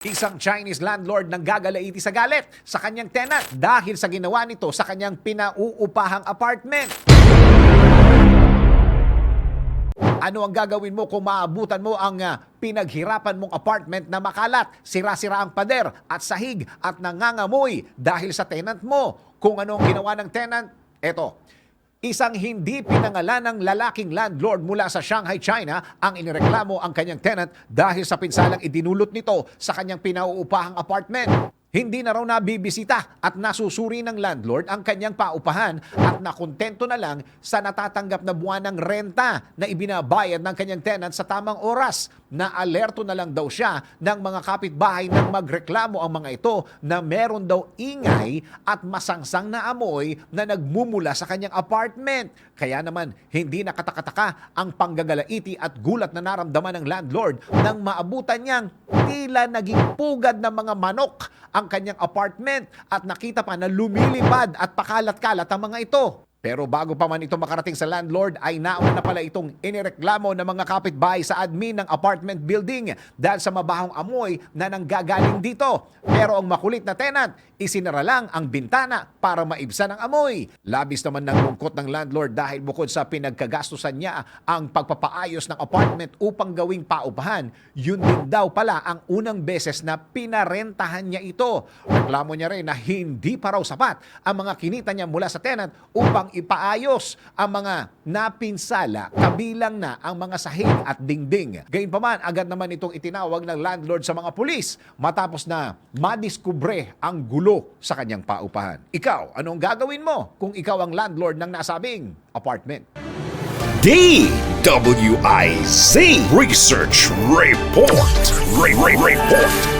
Isang Chinese landlord nang gagalaiti sa galit sa kanyang tenant dahil sa ginawa nito sa kanyang pinauupahang apartment. Ano ang gagawin mo kung maabutan mo ang ah, pinaghirapan mong apartment na makalat, sira-sira ang pader at sahig at nangangamoy dahil sa tenant mo? Kung ano ang ginawa ng tenant, eto. Isang hindi pinangalan ng lalaking landlord mula sa Shanghai, China ang inireklamo ang kanyang tenant dahil sa pinsalang idinulot nito sa kanyang pinauupahang apartment. Hindi na raw nabibisita at nasusuri ng landlord ang kanyang paupahan at nakontento na lang sa natatanggap na buwan ng renta na ibinabayad ng kanyang tenant sa tamang oras. Na alerto na lang daw siya ng mga kapitbahay nang magreklamo ang mga ito na meron daw ingay at masangsang na amoy na nagmumula sa kanyang apartment. Kaya naman, hindi nakatakataka ang panggagalaiti at gulat na naramdaman ng landlord nang maabutan niyang tila naging pugad ng mga manok ang kanyang apartment at nakita pa na lumilipad at pakalat-kalat ang mga ito. Pero bago pa man ito makarating sa landlord ay nauna na pala itong inireklamo ng mga kapitbahay sa admin ng apartment building dahil sa mabahong amoy na nanggagaling dito. Pero ang makulit na tenant, isinara lang ang bintana para maibsan ang amoy. Labis naman ng lungkot ng landlord dahil bukod sa pinagkagastusan niya ang pagpapaayos ng apartment upang gawing paupahan, yun din daw pala ang unang beses na pinarentahan niya ito. Reklamo niya rin na hindi pa raw sapat ang mga kinita niya mula sa tenant upang ipaayos ang mga napinsala kabilang na ang mga sahig at dingding. Gayunpaman, agad naman itong itinawag ng landlord sa mga pulis matapos na madiskubre ang gulo sa kanyang paupahan. Ikaw, anong gagawin mo kung ikaw ang landlord ng nasabing apartment? DWIZ Research Report. Re- Re- Report.